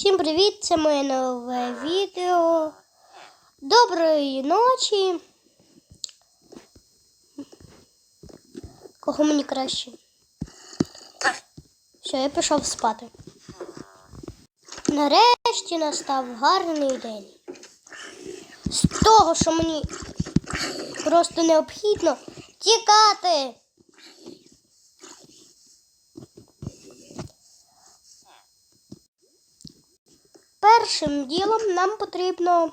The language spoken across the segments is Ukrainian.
Всім привіт! Це моє нове відео. Доброї ночі. Кого мені краще? Все, я пішов спати. Нарешті настав гарний день. З того, що мені просто необхідно тікати. Першим ділом нам потрібно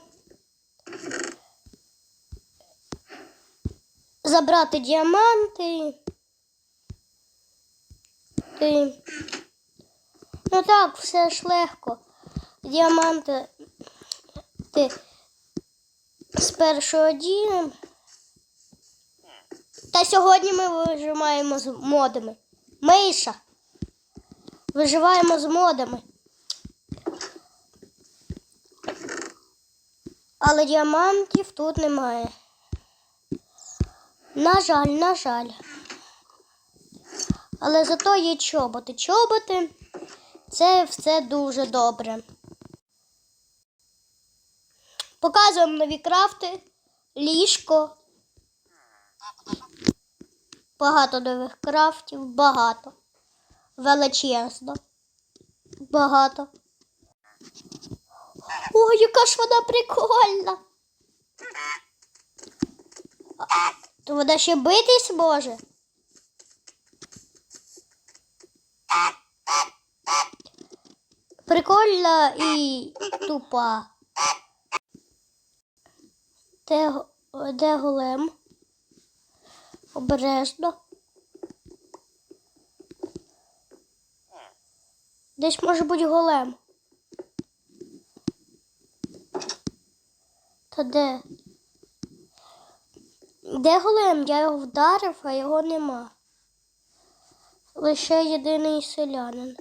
забрати діаманти. Ти... Ну так, все ж легко. Діаманти ти спершу одінемо. Та сьогодні ми виживаємо з модами. Миша. Виживаємо з модами. Але діамантів тут немає. На жаль, на жаль. Але зато є чоботи. Чоботи це все дуже добре. Показуємо нові крафти, ліжко. Багато нових крафтів, багато. Величезно. Багато. Ой, яка ж вона прикольна. То вона ще битись може. Прикольна і тупа. Де, де голем? Обережно. Десь може бути голем. Та де? Де голем? Я його вдарив, а його нема. Лише єдиний селянин.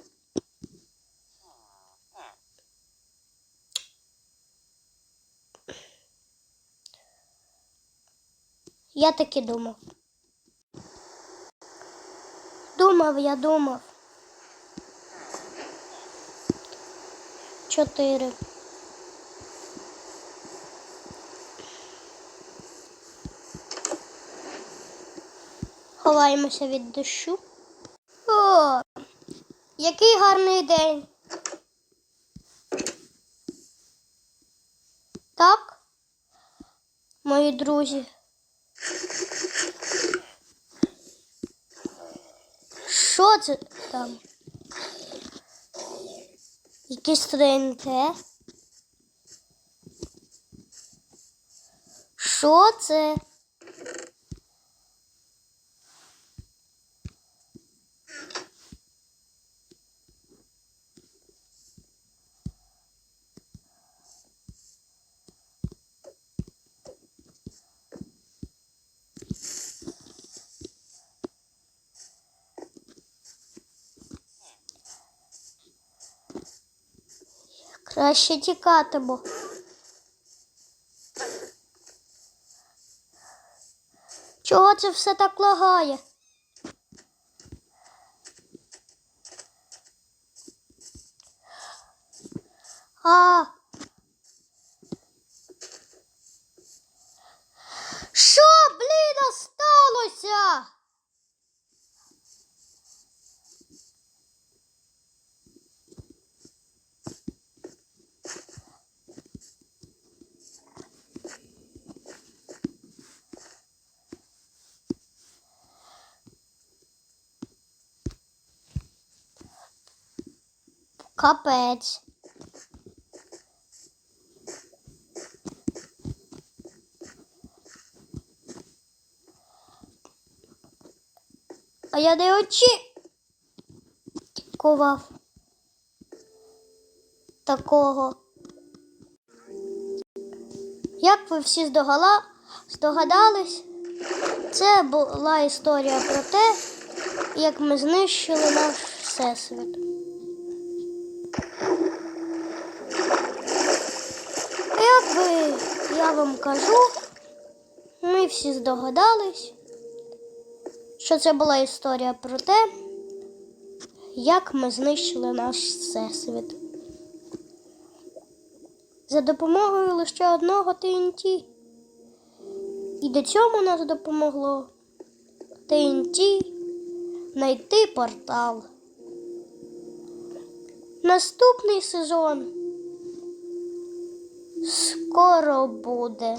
Я таки думав. Думав, я думав. Чотири. Ховаємося від дощу. О, який гарний день. Так, мої друзі. Що це там? Якісь ТНТ? Що це? Краще тікатиму. Чого це все так лагає? А. Капець. А я не очікував такого. Як ви всі здогала... здогадались, це була історія про те, як ми знищили наш всесвіт. Як ви, я вам кажу, ми всі здогадались, що це була історія про те, як ми знищили наш всесвіт. за допомогою лише одного ТНТ. І до цього нас допомогло ТНТ знайти портал. Наступний сезон скоро буде.